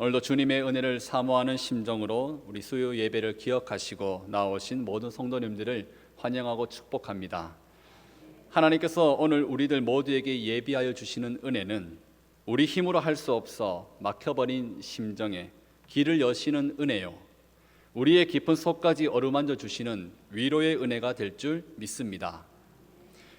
오늘도 주님의 은혜를 사모하는 심정으로 우리 수요 예배를 기억하시고 나오신 모든 성도님들을 환영하고 축복합니다. 하나님께서 오늘 우리들 모두에게 예비하여 주시는 은혜는 우리 힘으로 할 수 없어 막혀버린 심정에 길을 여시는 은혜요. 우리의 깊은 속까지 어루만져 주시는 위로의 은혜가 될 줄 믿습니다.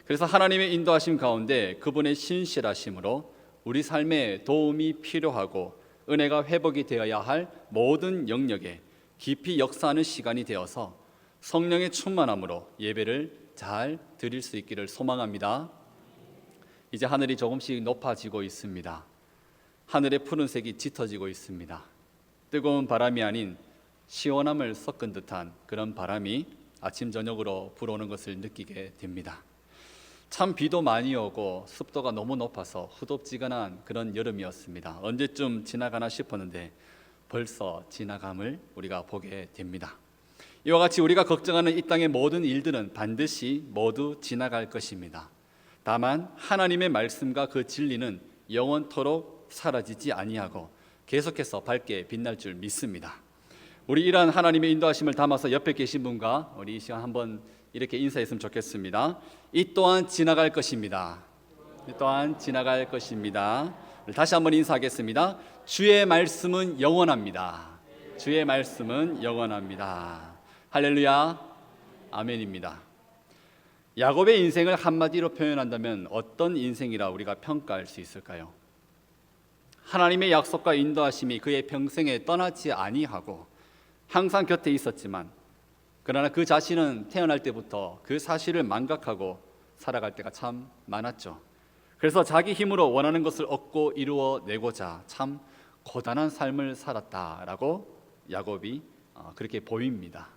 그래서 하나님의 인도하심 가운데 그분의 신실하심으로 우리 삶에 도움이 필요하고 은혜가 회복이 되어야 할 모든 영역에 깊이 역사하는 시간이 되어서 성령의 충만함으로 예배를 잘 드릴 수 있기를 소망합니다. 이제 하늘이 조금씩 높아지고 있습니다. 하늘의 푸른색이 짙어지고 있습니다. 뜨거운 바람이 아닌 시원함을 섞은 듯한 그런 바람이 아침 저녁으로 불어오는 것을 느끼게 됩니다. 참 비도 많이 오고 습도가 너무 높아서 후덥지근한 그런 여름이었습니다. 언제쯤 지나가나 싶었는데 벌써 지나감을 우리가 보게 됩니다. 이와 같이 우리가 걱정하는 이 땅의 모든 일들은 반드시 모두 지나갈 것입니다. 다만 하나님의 말씀과 그 진리는 영원토록 사라지지 아니하고 계속해서 밝게 빛날 줄 믿습니다. 우리 이러한 하나님의 인도하심을 담아서 옆에 계신 분과 우리 이 시간 한번 이렇게 인사했으면 좋겠습니다. 이 또한 지나갈 것입니다. 이 또한 지나갈 것입니다. 다시 한번 인사하겠습니다. 주의 말씀은 영원합니다. 주의 말씀은 영원합니다. 할렐루야. 아멘입니다. 야곱의 인생을 한마디로 표현한다면 어떤 인생이라 우리가 평가할 수 있을까요? 하나님의 약속과 인도하심이 그의 평생에 떠나지 아니하고 항상 곁에 있었지만 그러나 그 자신은 태어날 때부터 그 사실을 망각하고 살아갈 때가 참 많았죠. 그래서 자기 힘으로 원하는 것을 얻고 이루어 내고자 참 고단한 삶을 살았다라고 야곱이 어, 그렇게 보입니다.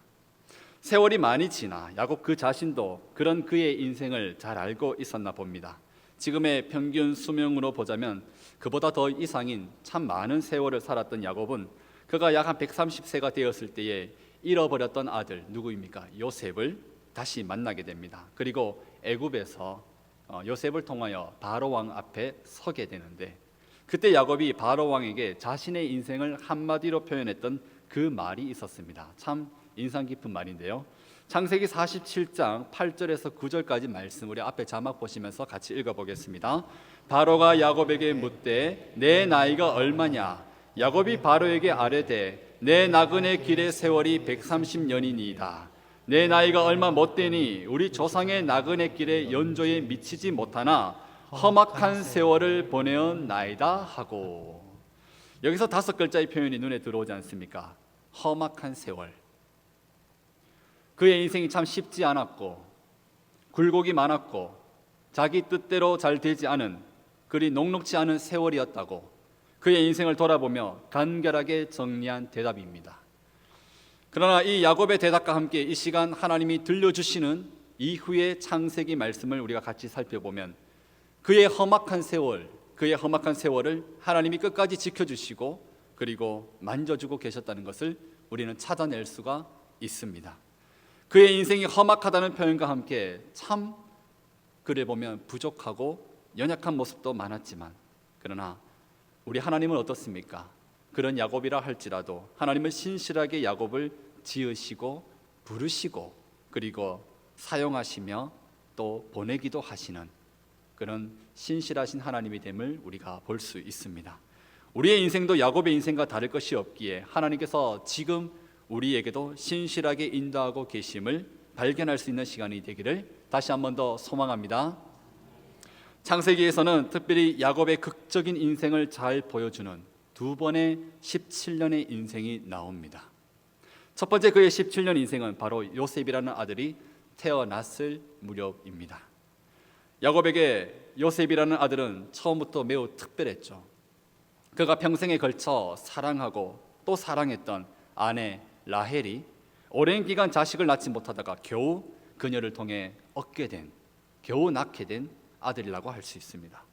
세월이 많이 지나 야곱 그 자신도 그런 그의 인생을 잘 알고 있었나 봅니다. 지금의 평균 수명으로 보자면 그보다 더 이상인 참 많은 세월을 살았던 야곱은 그가 약 한 130세가 되었을 때에 잃어버렸던 아들 누구입니까? 요셉을 다시 만나게 됩니다. 그리고 애굽에서 어, 요셉을 통하여 바로 왕 앞에 서게 되는데 그때 야곱이 바로 왕에게 자신의 인생을 한마디로 표현했던 그 말이 있었습니다. 참 인상 깊은 말인데요. 창세기 47장 8절에서 9절까지 말씀 우리 앞에 자막 보시면서 같이 읽어 보겠습니다. 바로가 야곱에게 묻되 내 나이가 얼마냐? 야곱이 바로에게 아뢰되 내 나그네 길의 세월이 130년이니이다. 내 나이가 얼마 못 되니 우리 조상의 나그네 길의 연조에 미치지 못하나 험악한 세월을 보내온 나이다 하고 여기서 다섯 글자의 표현이 눈에 들어오지 않습니까? 험악한 세월. 그의 인생이 참 쉽지 않았고 굴곡이 많았고 자기 뜻대로 잘 되지 않은 그리 녹록지 않은 세월이었다고 그의 인생을 돌아보며 간결하게 정리한 대답입니다. 그러나 이 야곱의 대답과 함께 이 시간 하나님이 들려주시는 이후의 창세기 말씀을 우리가 같이 살펴보면 그의 험악한 세월, 그의 험악한 세월을 하나님이 끝까지 지켜주시고 그리고 만져주고 계셨다는 것을 우리는 찾아낼 수가 있습니다. 그의 인생이 험악하다는 표현과 함께 참 그래 보면 부족하고 연약한 모습도 많았지만 그러나 우리 하나님은 어떻습니까? 그런 야곱이라 할지라도 하나님은 신실하게 야곱을 지으시고 부르시고 그리고 사용하시며 또 보내기도 하시는 그런 신실하신 하나님이 됨을 우리가 볼 수 있습니다. 우리의 인생도 야곱의 인생과 다를 것이 없기에 하나님께서 지금 우리에게도 신실하게 인도하고 계심을 발견할 수 있는 시간이 되기를 다시 한 번 더 소망합니다. 창세기에서는 특별히 야곱의 극적인 인생을 잘 보여주는 두 번의 17년의 인생이 나옵니다. 첫 번째 그의 17년 인생은 바로 요셉이라는 아들이 태어났을 무렵입니다. 야곱에게 요셉이라는 아들은 처음부터 매우 특별했죠. 그가 평생에 걸쳐 사랑하고 또 사랑했던 아내 라헬이 오랜 기간 자식을 낳지 못하다가 겨우 그녀를 통해 얻게 된 겨우 낳게 된 아들이라고 할 수 있습니다.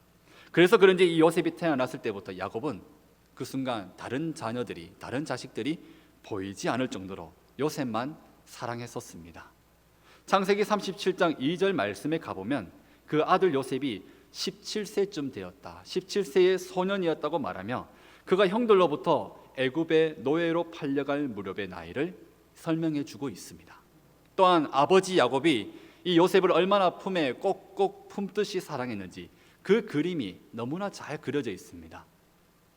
그래서 그런지 이 요셉이 태어났을 때부터 야곱은 그 순간 다른 자녀들이 다른 자식들이 보이지 않을 정도로 요셉만 사랑했었습니다. 창세기 37장 2절 말씀에 가보면 그 아들 요셉이 17세쯤 되었다. 17세의 소년이었다고 말하며 그가 형들로부터 애굽의 노예로 팔려갈 무렵의 나이를 설명해 주고 있습니다. 또한 아버지 야곱이 이 요셉을 얼마나 품에 꼭꼭 품듯이 사랑했는지 그 그림이 너무나 잘 그려져 있습니다.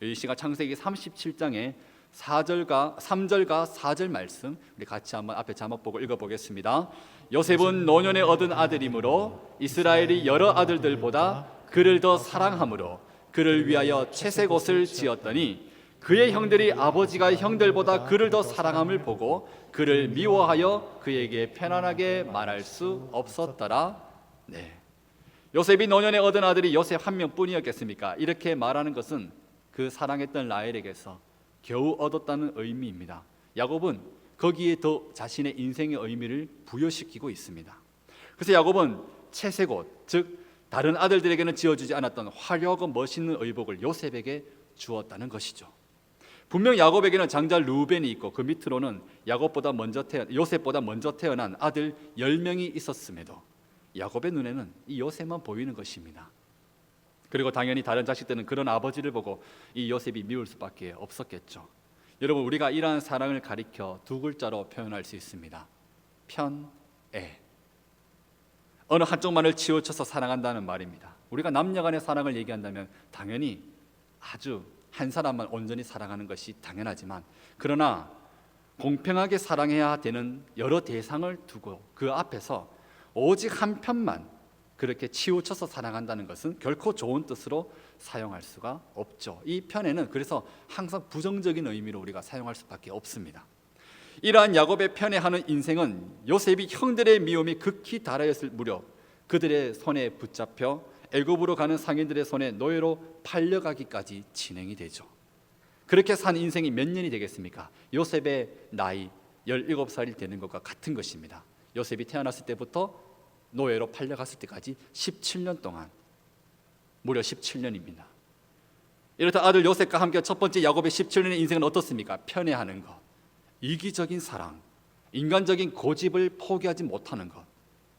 이 시가 창세기 37장에 4절과 3절과 4절 말씀 우리 같이 한번 앞에 자막 보고 읽어 보겠습니다. 요셉은 노년에 얻은 아들이므로 이스라엘이 여러 아들들보다 그를 더 사랑함으로 그를 위하여 채색 옷을 지었더니 그의 형들이 아버지가 형들보다 그를 더 사랑함을 보고 그를 미워하여 그에게 편안하게 말할 수 없었더라. 네. 요셉이 노년에 얻은 아들이 요셉 한 명뿐이었겠습니까? 이렇게 말하는 것은 그 사랑했던 라헬에게서 겨우 얻었다는 의미입니다. 야곱은 거기에 더 자신의 인생의 의미를 부여시키고 있습니다. 그래서 야곱은 채색옷, 즉 다른 아들들에게는 지어주지 않았던 화려하고 멋있는 의복을 요셉에게 주었다는 것이죠. 분명 야곱에게는 장자 루벤이 있고 그 밑으로는 야곱보다 먼저 태어 요셉보다 먼저 태어난 아들 10명이 있었음에도 야곱의 눈에는 이 요셉만 보이는 것입니다. 그리고 당연히 다른 자식들은 그런 아버지를 보고 이 요셉이 미울 수밖에 없었겠죠. 여러분 우리가 이러한 사랑을 가리켜 두 글자로 표현할 수 있습니다. 편애. 어느 한쪽만을 치우쳐서 사랑한다는 말입니다. 우리가 남녀간의 사랑을 얘기한다면 당연히 아주 한 사람만 온전히 사랑하는 것이 당연하지만 그러나 공평하게 사랑해야 되는 여러 대상을 두고 그 앞에서 오직 한 편만 그렇게 치우쳐서 사랑한다는 것은 결코 좋은 뜻으로 사용할 수가 없죠. 이 편에는 그래서 항상 부정적인 의미로 우리가 사용할 수밖에 없습니다. 이러한 야곱의 편애하는 인생은 요셉이 형들의 미움이 극히 달하였을 무렵 그들의 손에 붙잡혀 애굽으로 가는 상인들의 손에 노예로 팔려가기까지 진행이 되죠. 그렇게 산 인생이 몇 년이 되겠습니까? 요셉의 나이 17살이 되는 것과 같은 것입니다. 요셉이 태어났을 때부터 노예로 팔려갔을 때까지 17년 동안 무려 17년입니다. 이렇다 아들 요셉과 함께 첫 번째 야곱의 17년의 인생은 어떻습니까? 편애하는 것, 이기적인 사랑, 인간적인 고집을 포기하지 못하는 것,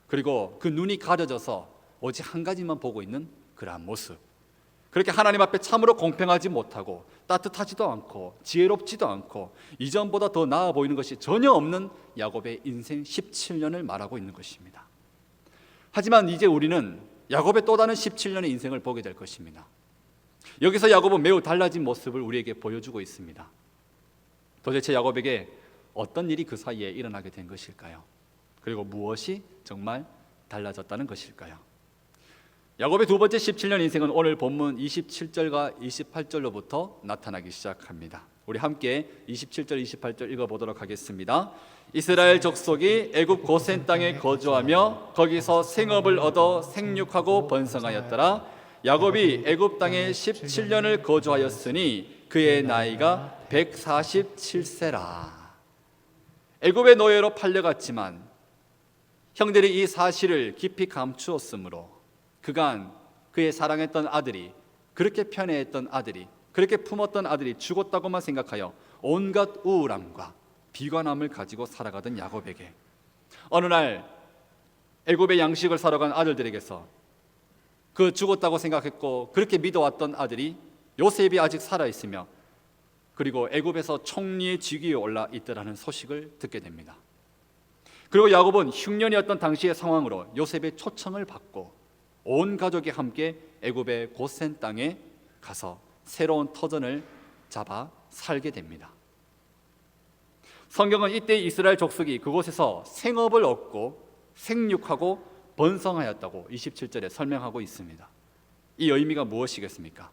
그리고 그 눈이 가려져서 오직 한 가지만 보고 있는 그러한 모습. 그렇게 하나님 앞에 참으로 공평하지 못하고 따뜻하지도 않고 지혜롭지도 않고 이전보다 더 나아 보이는 것이 전혀 없는 야곱의 인생 17년을 말하고 있는 것입니다. 하지만 이제 우리는 야곱의 또 다른 17년의 인생을 보게 될 것입니다. 여기서 야곱은 매우 달라진 모습을 우리에게 보여주고 있습니다. 도대체 야곱에게 어떤 일이 그 사이에 일어나게 된 것일까요? 그리고 무엇이 정말 달라졌다는 것일까요? 야곱의 두 번째 17년 인생은 오늘 본문 27절과 28절로부터 나타나기 시작합니다. 우리 함께 27절 28절 읽어 보도록 하겠습니다. 이스라엘 족속이 애굽 고센 땅에 거주하며 거기서 생업을 얻어 생육하고 번성하였더라. 야곱이 애굽 땅에 17년을 거주하였으니 그의 나이가 147세라. 애굽의 노예로 팔려갔지만 형들이 이 사실을 깊이 감추었으므로 그간 그의 사랑했던 아들이 그렇게 편애했던 아들이 그렇게 품었던 아들이 죽었다고만 생각하여 온갖 우울함과 비관함을 가지고 살아가던 야곱에게 어느 날 애굽의 양식을 사러 간 아들들에게서 그 죽었다고 생각했고 그렇게 믿어왔던 아들이 요셉이 아직 살아 있으며 그리고 애굽에서 총리의 직위에 올라 있더라는 소식을 듣게 됩니다. 그리고 야곱은 흉년이었던 당시의 상황으로 요셉의 초청을 받고 온 가족이 함께 애굽의 고센 땅에 가서 새로운 터전을 잡아 살게 됩니다. 성경은 이때 이스라엘 족속이 그곳에서 생업을 얻고 생육하고 번성하였다고 27절에 설명하고 있습니다. 이 의미가 무엇이겠습니까?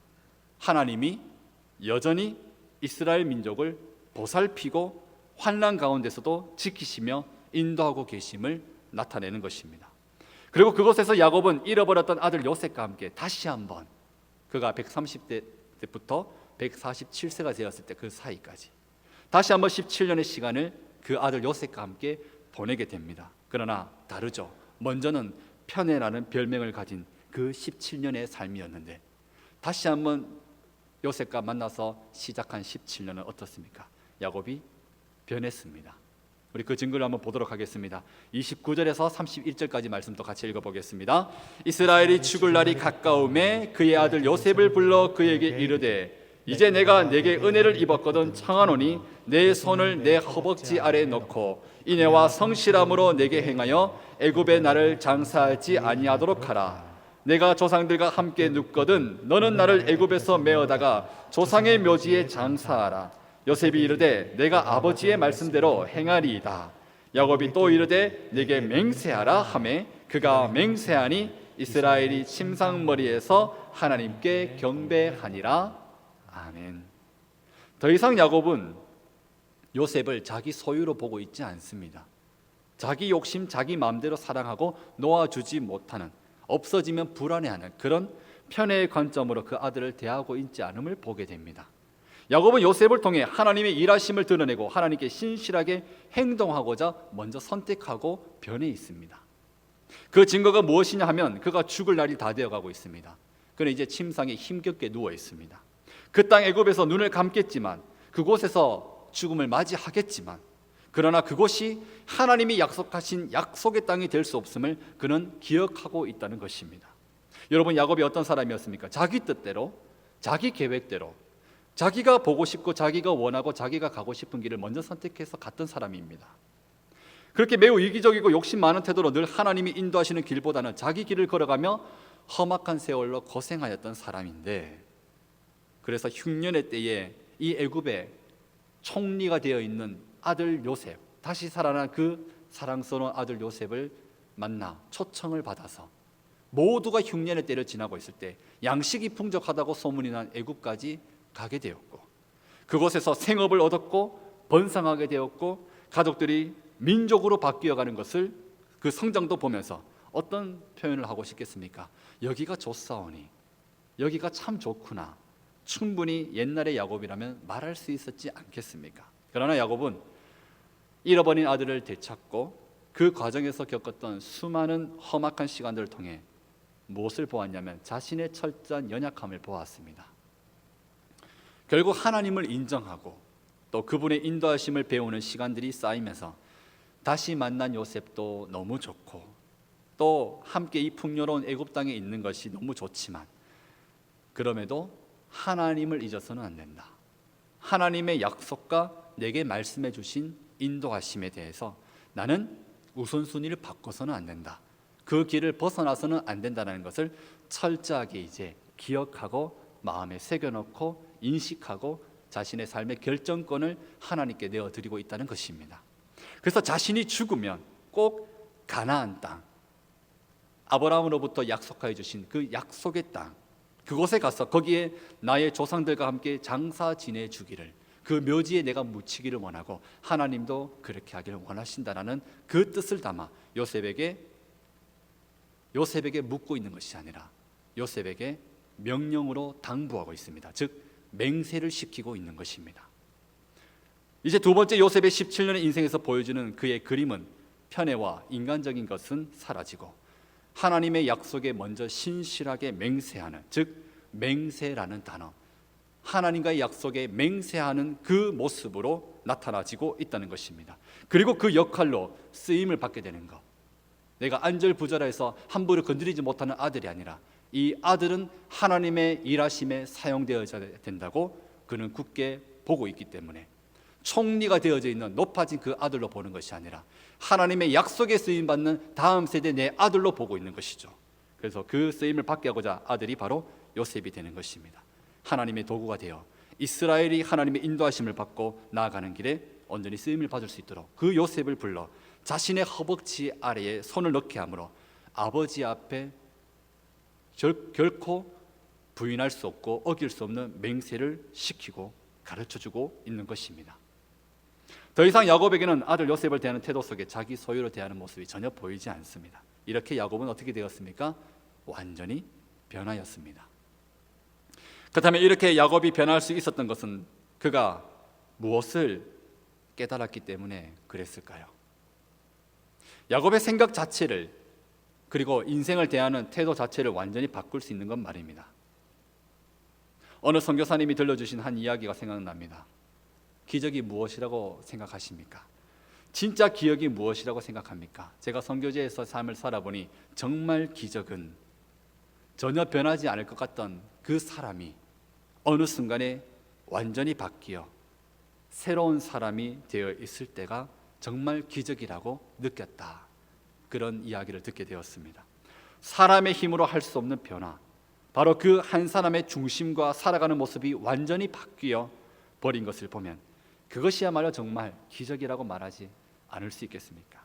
하나님이 여전히 이스라엘 민족을 보살피고 환난 가운데서도 지키시며 인도하고 계심을 나타내는 것입니다. 그리고 그곳에서 야곱은 잃어버렸던 아들 요셉과 함께 다시 한번 그가 130대 때부터 147세가 되었을 때 그 사이까지 다시 한번 17년의 시간을 그 아들 요셉과 함께 보내게 됩니다. 그러나 다르죠. 먼저는 편애라는 별명을 가진 그 17년의 삶이었는데 다시 한번 요셉과 만나서 시작한 17년은 어떻습니까? 야곱이 변했습니다. 우리 그 증거를 한번 보도록 하겠습니다. 29절에서 31절까지 말씀도 같이 읽어보겠습니다. 이스라엘이 죽을 날이 가까움에 그의 아들 요셉을 불러 그에게 이르되 이제 내가 내게 은혜를 입었거든 청하노니 내 손을 내 허벅지 아래 넣고 인애와 성실함으로 내게 행하여 애굽에 나를 장사하지 아니하도록 하라 내가 조상들과 함께 눕거든 너는 나를 애굽에서 메어다가 조상의 묘지에 장사하라 요셉이 이르되 내가 아버지의 말씀대로 행하리이다 야곱이 또 이르되 내게 맹세하라 하매 그가 맹세하니 이스라엘이 침상머리에서 하나님께 경배하니라 아멘. 더 이상 야곱은 요셉을 자기 소유로 보고 있지 않습니다. 자기 욕심, 자기 마음대로 사랑하고 놓아주지 못하는 없어지면 불안해하는 그런 편의 관점으로 그 아들을 대하고 있지 않음을 보게 됩니다. 야곱은 요셉을 통해 하나님의 일하심을 드러내고 하나님께 신실하게 행동하고자 먼저 선택하고 변해 있습니다. 그 증거가 무엇이냐 하면 그가 죽을 날이 다 되어가고 있습니다. 그는 이제 침상에 힘겹게 누워 있습니다. 그 땅 애굽에서 눈을 감겠지만 그곳에서 죽음을 맞이하겠지만 그러나 그곳이 하나님이 약속하신 약속의 땅이 될 수 없음을 그는 기억하고 있다는 것입니다. 여러분 야곱이 어떤 사람이었습니까? 자기 뜻대로 자기 계획대로 자기가 보고 싶고 자기가 원하고 자기가 가고 싶은 길을 먼저 선택해서 갔던 사람입니다. 그렇게 매우 이기적이고 욕심 많은 태도로 늘 하나님이 인도하시는 길보다는 자기 길을 걸어가며 험악한 세월로 고생하였던 사람인데 그래서 흉년의 때에 이 애굽의 총리가 되어 있는 아들 요셉 다시 살아난 그 사랑스러운 아들 요셉을 만나 초청을 받아서 모두가 흉년의 때를 지나고 있을 때 양식이 풍족하다고 소문이 난 애굽까지 가게 되었고 그곳에서 생업을 얻었고 번성하게 되었고 가족들이 민족으로 바뀌어가는 것을 그 성장도 보면서 어떤 표현을 하고 싶겠습니까? 여기가 좋사오니 여기가 참 좋구나 충분히 옛날의 야곱이라면 말할 수 있었지 않겠습니까? 그러나 야곱은 잃어버린 아들을 되찾고 그 과정에서 겪었던 수많은 험악한 시간들을 통해 무엇을 보았냐면 자신의 철저한 연약함을 보았습니다. 결국 하나님을 인정하고 또 그분의 인도하심을 배우는 시간들이 쌓이면서 다시 만난 요셉도 너무 좋고 또 함께 이 풍요로운 애굽 땅에 있는 것이 너무 좋지만 그럼에도 하나님을 잊어서는 안 된다. 하나님의 약속과 내게 말씀해 주신 인도하심에 대해서 나는 우선순위를 바꿔서는 안 된다. 그 길을 벗어나서는 안 된다는 것을 철저하게 이제 기억하고 마음에 새겨놓고 인식하고 자신의 삶의 결정권을 하나님께 내어드리고 있다는 것입니다. 그래서 자신이 죽으면 꼭 가나안 땅, 아브라함으로부터 약속하여 주신 그 약속의 땅, 그곳에 가서 거기에 나의 조상들과 함께 장사 지내 주기를 그 묘지에 내가 묻히기를 원하고 하나님도 그렇게 하기를 원하신다라는 그 뜻을 담아 요셉에게 요셉에게 묻고 있는 것이 아니라 요셉에게 명령으로 당부하고 있습니다. 즉 맹세를 시키고 있는 것입니다. 이제 두 번째 요셉의 17년의 인생에서 보여주는 그의 그림은 편애와 인간적인 것은 사라지고 하나님의 약속에 먼저 신실하게 맹세하는 즉 맹세라는 단어 하나님과의 약속에 맹세하는 그 모습으로 나타나지고 있다는 것입니다. 그리고 그 역할로 쓰임을 받게 되는 것. 내가 안절부절해서 함부로 건드리지 못하는 아들이 아니라 이 아들은 하나님의 일하심에 사용되어야 된다고 그는 굳게 보고 있기 때문에 총리가 되어져 있는 높아진 그 아들로 보는 것이 아니라 하나님의 약속에 쓰임 받는 다음 세대 내 아들로 보고 있는 것이죠. 그래서 그 쓰임을 받게 하고자 아들이 바로 요셉이 되는 것입니다. 하나님의 도구가 되어 이스라엘이 하나님의 인도하심을 받고 나아가는 길에 온전히 쓰임을 받을 수 있도록 그 요셉을 불러 자신의 허벅지 아래에 손을 넣게 하므로 아버지 앞에 결, 결코 부인할 수 없고 어길 수 없는 맹세를 시키고 가르쳐 주고 있는 것입니다. 더 이상 야곱에게는 아들 요셉을 대하는 태도 속에 자기 소유로 대하는 모습이 전혀 보이지 않습니다. 이렇게 야곱은 어떻게 되었습니까? 완전히 변하였습니다. 그렇다면 이렇게 야곱이 변할 수 있었던 것은 그가 무엇을 깨달았기 때문에 그랬을까요? 야곱의 생각 자체를 그리고 인생을 대하는 태도 자체를 완전히 바꿀 수 있는 건 말입니다. 어느 선교사님이 들려주신 한 이야기가 생각납니다. 기적이 무엇이라고 생각하십니까? 진짜 기억이 무엇이라고 생각합니까? 제가 선교제에서 삶을 살아보니 정말 기적은 전혀 변하지 않을 것 같던 그 사람이 어느 순간에 완전히 바뀌어 새로운 사람이 되어 있을 때가 정말 기적이라고 느꼈다. 그런 이야기를 듣게 되었습니다. 사람의 힘으로 할 수 없는 변화. 바로 그 한 사람의 중심과 살아가는 모습이 완전히 바뀌어 버린 것을 보면 그것이야말로 정말 기적이라고 말하지 않을 수 있겠습니까?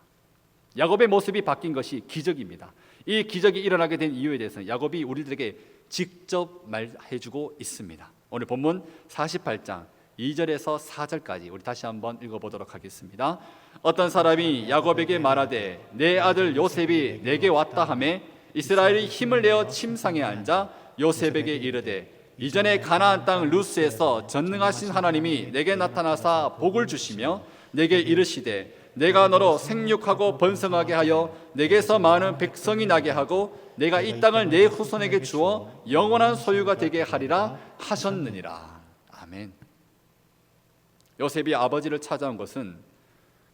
야곱의 모습이 바뀐 것이 기적입니다. 이 기적이 일어나게 된 이유에 대해서는 야곱이 우리들에게 직접 말해주고 있습니다. 오늘 본문 48장 2절에서 4절까지 우리 다시 한번 읽어보도록 하겠습니다. 어떤 사람이 야곱에게 말하되 내 아들 요셉이 내게 왔다 하매 이스라엘이 힘을 내어 침상에 앉아 요셉에게 이르되 이전에 가나안 땅 루스에서 전능하신 하나님이 내게 나타나사 복을 주시며 내게 이르시되 내가 너로 생육하고 번성하게 하여 내게서 많은 백성이 나게 하고 내가 이 땅을 내 후손에게 주어 영원한 소유가 되게 하리라 하셨느니라. 아멘. 요셉이 아버지를 찾아온 것은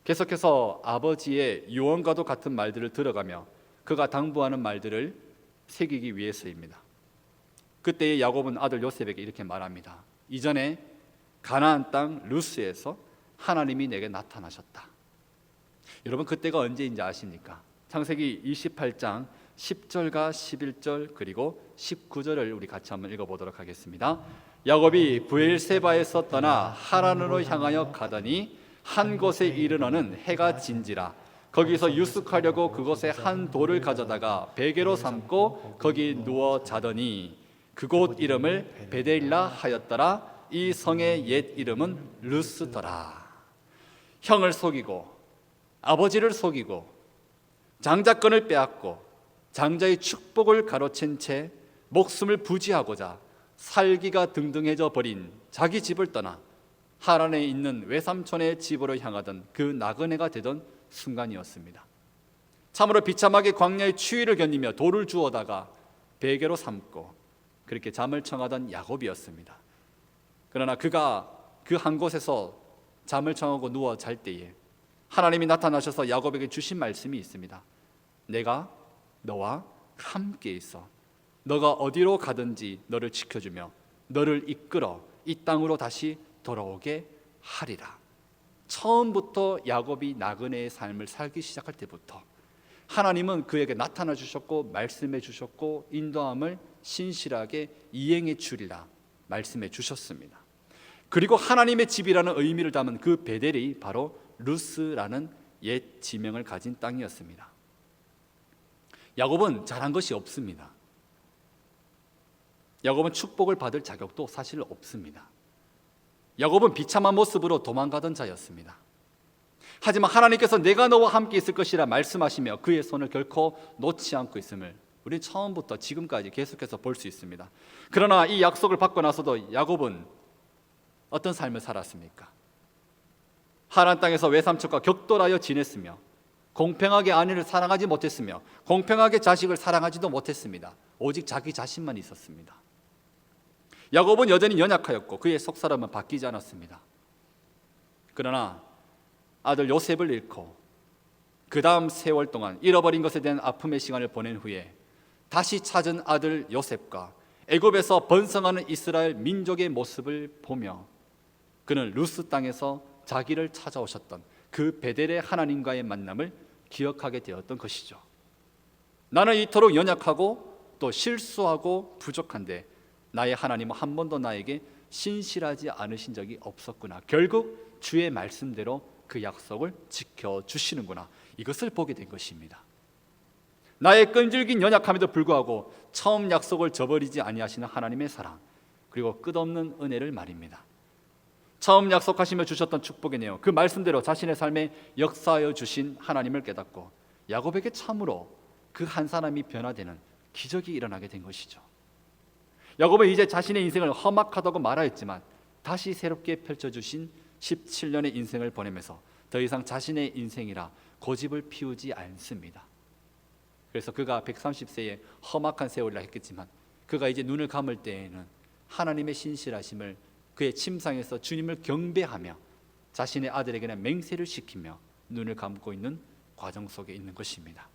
계속해서 아버지의 유언과도 같은 말들을 들어가며 그가 당부하는 말들을 새기기 위해서입니다. 그때의 야곱은 아들 요셉에게 이렇게 말합니다. 이전에 가나안 땅 루스에서 하나님이 내게 나타나셨다. 여러분 그때가 언제인지 아십니까? 창세기 28장 10절과 11절 그리고 19절을 우리 같이 한번 읽어 보도록 하겠습니다. 야곱이 부엘세바에서 떠나 하란으로 향하여 가더니 한 곳에 이르러는 해가 진지라. 거기서 유숙하려고 그곳에 한 돌을 가져다가 베개로 삼고 거기 누워 자더니 그곳 이름을 베델라 하였더라. 이 성의 옛 이름은 루스더라. 형을 속이고 아버지를 속이고 장자권을 빼앗고 장자의 축복을 가로챈 채 목숨을 부지하고자 살기가 등등해져 버린 자기 집을 떠나 하란에 있는 외삼촌의 집으로 향하던 그 나그네가 되던 순간이었습니다. 참으로 비참하게 광야의 추위를 견디며 돌을 주워다가 베개로 삼고 그렇게 잠을 청하던 야곱이었습니다. 그러나 그가 그 한 곳에서 잠을 청하고 누워 잘 때에 하나님이 나타나셔서 야곱에게 주신 말씀이 있습니다. 내가 너와 함께 있어. 너가 어디로 가든지 너를 지켜주며 너를 이끌어 이 땅으로 다시 돌아오게 하리라. 처음부터 야곱이 나그네의 삶을 살기 시작할 때부터 하나님은 그에게 나타나 주셨고 말씀해 주셨고 인도함을 신실하게 이행해 주리라 말씀해 주셨습니다. 그리고 하나님의 집이라는 의미를 담은 그 베델이 바로 루스라는 옛 지명을 가진 땅이었습니다. 야곱은 잘한 것이 없습니다. 야곱은 축복을 받을 자격도 사실 없습니다. 야곱은 비참한 모습으로 도망가던 자였습니다. 하지만 하나님께서 내가 너와 함께 있을 것이라 말씀하시며 그의 손을 결코 놓지 않고 있음을 우리 처음부터 지금까지 계속해서 볼 수 있습니다. 그러나 이 약속을 받고 나서도 야곱은 어떤 삶을 살았습니까? 하란 땅에서 외삼촌과 격돌하여 지냈으며 공평하게 아내를 사랑하지 못했으며 공평하게 자식을 사랑하지도 못했습니다. 오직 자기 자신만 있었습니다. 야곱은 여전히 연약하였고 그의 속사람은 바뀌지 않았습니다. 그러나 아들 요셉을 잃고 그 다음 세월 동안 잃어버린 것에 대한 아픔의 시간을 보낸 후에 다시 찾은 아들 요셉과 애굽에서 번성하는 이스라엘 민족의 모습을 보며 그는 루스 땅에서 자기를 찾아오셨던 그 베델의 하나님과의 만남을 기억하게 되었던 것이죠. 나는 이토록 연약하고 또 실수하고 부족한데 나의 하나님은 한 번도 나에게 신실하지 않으신 적이 없었구나. 결국 주의 말씀대로 그 약속을 지켜 주시는구나. 이것을 보게 된 것입니다. 나의 끈질긴 연약함에도 불구하고 처음 약속을 저버리지 아니하시는 하나님의 사랑 그리고 끝없는 은혜를 말입니다. 처음 약속하시며 주셨던 축복의 내용 그 말씀대로 자신의 삶에 역사하여 주신 하나님을 깨닫고 야곱에게 참으로 그 한 사람이 변화되는 기적이 일어나게 된 것이죠. 야곱은 이제 자신의 인생을 험악하다고 말하였지만 다시 새롭게 펼쳐 주신 17년의 인생을 보내면서 더 이상 자신의 인생이라 고집을 피우지 않습니다. 그래서 그가 130세에 험악한 세월이라 했겠지만 그가 이제 눈을 감을 때에는 하나님의 신실하심을 그의 침상에서 주님을 경배하며 자신의 아들에게는 맹세를 시키며 눈을 감고 있는 과정 속에 있는 것입니다.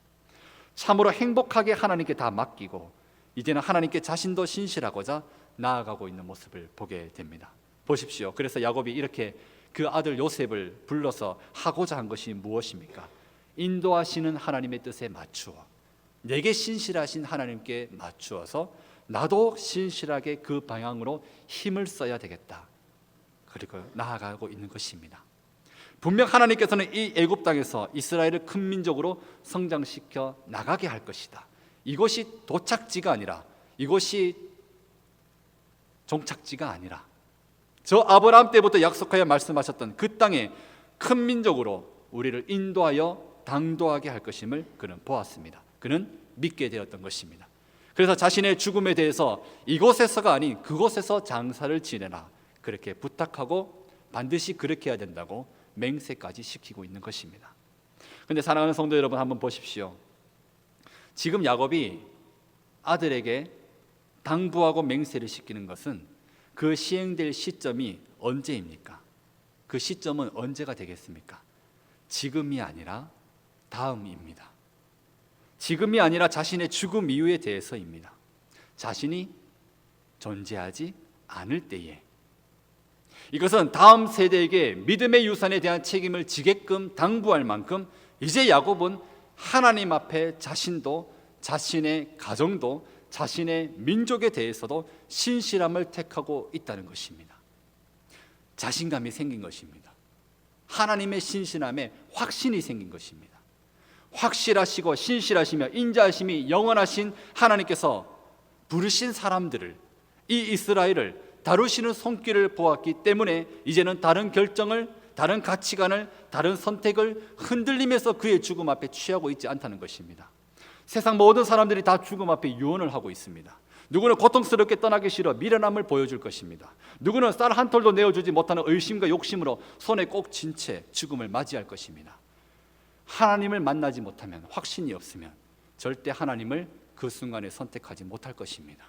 참으로 행복하게 하나님께 다 맡기고 이제는 하나님께 자신도 신실하고자 나아가고 있는 모습을 보게 됩니다. 보십시오. 그래서 야곱이 이렇게 그 아들 요셉을 불러서 하고자 한 것이 무엇입니까? 인도하시는 하나님의 뜻에 맞추어 내게 신실하신 하나님께 맞추어서 나도 신실하게 그 방향으로 힘을 써야 되겠다. 그리고 나아가고 있는 것입니다. 분명 하나님께서는 이 애굽 땅에서 이스라엘을 큰 민족으로 성장시켜 나가게 할 것이다. 이것이 도착지가 아니라 이것이 종착지가 아니라 저 아브라함 때부터 약속하여 말씀하셨던 그 땅에 큰 민족으로 우리를 인도하여 당도하게 할 것임을 그는 보았습니다. 그는 믿게 되었던 것입니다. 그래서 자신의 죽음에 대해서 이곳에서가 아닌 그곳에서 장사를 지내라 그렇게 부탁하고 반드시 그렇게 해야 된다고 맹세까지 시키고 있는 것입니다. 근데 사랑하는 성도 여러분 한번 보십시오. 지금 야곱이 아들에게 당부하고 맹세를 시키는 것은 그 시행될 시점이 언제입니까? 그 시점은 언제가 되겠습니까? 지금이 아니라 다음입니다. 지금이 아니라 자신의 죽음 이후에 대해서입니다. 자신이 존재하지 않을 때에 이것은 다음 세대에게 믿음의 유산에 대한 책임을 지게끔 당부할 만큼 이제 야곱은 하나님 앞에 자신도 자신의 가정도 자신의 민족에 대해서도 신실함을 택하고 있다는 것입니다. 자신감이 생긴 것입니다. 하나님의 신실함에 확신이 생긴 것입니다. 확실하시고 신실하시며 인자하심이 영원하신 하나님께서 부르신 사람들을 이 이스라엘을 다루시는 손길을 보았기 때문에 이제는 다른 결정을 다른 가치관을 다른 선택을 흔들리면서 그의 죽음 앞에 취하고 있지 않다는 것입니다. 세상 모든 사람들이 다 죽음 앞에 유언을 하고 있습니다. 누구는 고통스럽게 떠나기 싫어 미련함을 보여줄 것입니다. 누구는 쌀 한 톨도 내어주지 못하는 의심과 욕심으로 손에 꼭 쥔 채 죽음을 맞이할 것입니다. 하나님을 만나지 못하면 확신이 없으면 절대 하나님을 그 순간에 선택하지 못할 것입니다.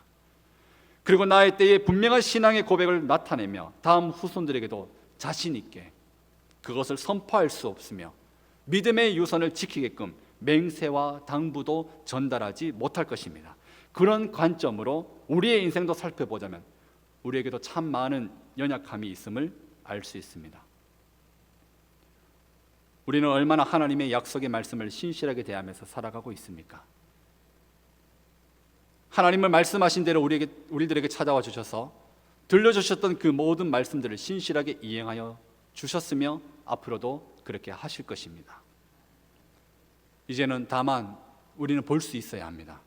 그리고 나의 때에 분명한 신앙의 고백을 나타내며 다음 후손들에게도 자신 있게 그것을 선포할 수 없으며 믿음의 유선을 지키게끔 맹세와 당부도 전달하지 못할 것입니다. 그런 관점으로 우리의 인생도 살펴보자면 우리에게도 참 많은 연약함이 있음을 알 수 있습니다. 우리는 얼마나 하나님의 약속의 말씀을 신실하게 대하면서 살아가고 있습니까? 하나님을 말씀하신 대로 우리에게 우리들에게 찾아와 주셔서 들려 주셨던 그 모든 말씀들을 신실하게 이행하여 주셨으며 앞으로도 그렇게 하실 것입니다. 이제는 다만 우리는 볼 수 있어야 합니다.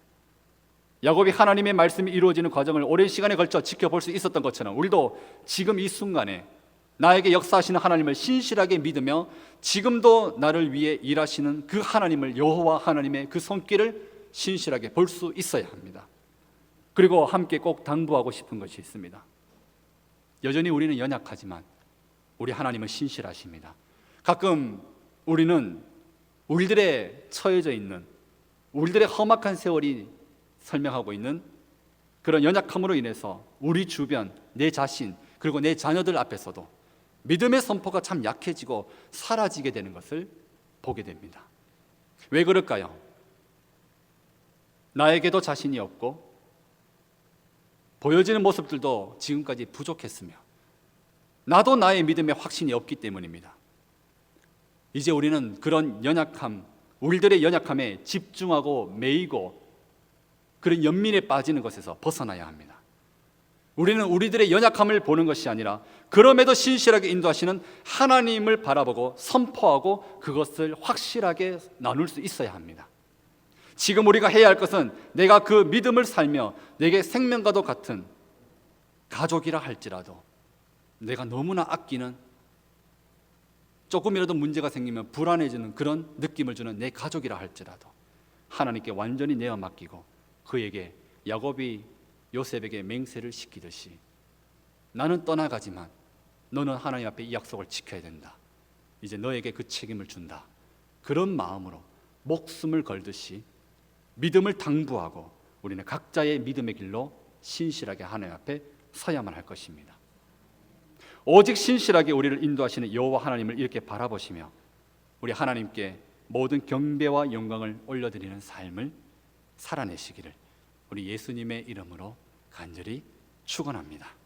야곱이 하나님의 말씀이 이루어지는 과정을 오랜 시간에 걸쳐 지켜볼 수 있었던 것처럼 우리도 지금 이 순간에 나에게 역사하시는 하나님을 신실하게 믿으며 지금도 나를 위해 일하시는 그 하나님을 여호와 하나님의 그 손길을 신실하게 볼 수 있어야 합니다. 그리고 함께 꼭 당부하고 싶은 것이 있습니다. 여전히 우리는 연약하지만 우리 하나님은 신실하십니다. 가끔 우리는 우리들의 처해져 있는 우리들의 험악한 세월이 설명하고 있는 그런 연약함으로 인해서 우리 주변 내 자신 그리고 내 자녀들 앞에서도 믿음의 선포가 참 약해지고 사라지게 되는 것을 보게 됩니다. 왜 그럴까요? 나에게도 자신이 없고 보여지는 모습들도 지금까지 부족했으며 나도 나의 믿음에 확신이 없기 때문입니다. 이제 우리는 그런 연약함, 우리들의 연약함에 집중하고 매이고 그런 연민에 빠지는 것에서 벗어나야 합니다. 우리는 우리들의 연약함을 보는 것이 아니라 그럼에도 신실하게 인도하시는 하나님을 바라보고 선포하고 그것을 확실하게 나눌 수 있어야 합니다. 지금 우리가 해야 할 것은 내가 그 믿음을 살며 내게 생명과도 같은 가족이라 할지라도 내가 너무나 아끼는 조금이라도 문제가 생기면 불안해지는 그런 느낌을 주는 내 가족이라 할지라도 하나님께 완전히 내어 맡기고 그에게 야곱이 요셉에게 맹세를 시키듯이 나는 떠나가지만 너는 하나님 앞에 이 약속을 지켜야 된다. 이제 너에게 그 책임을 준다. 그런 마음으로 목숨을 걸듯이 믿음을 당부하고 우리는 각자의 믿음의 길로 신실하게 하나님 앞에 서야만 할 것입니다. 오직 신실하게 우리를 인도하시는 여호와 하나님을 이렇게 바라보시며 우리 하나님께 모든 경배와 영광을 올려드리는 삶을 살아내시기를 우리 예수님의 이름으로 간절히 축원합니다.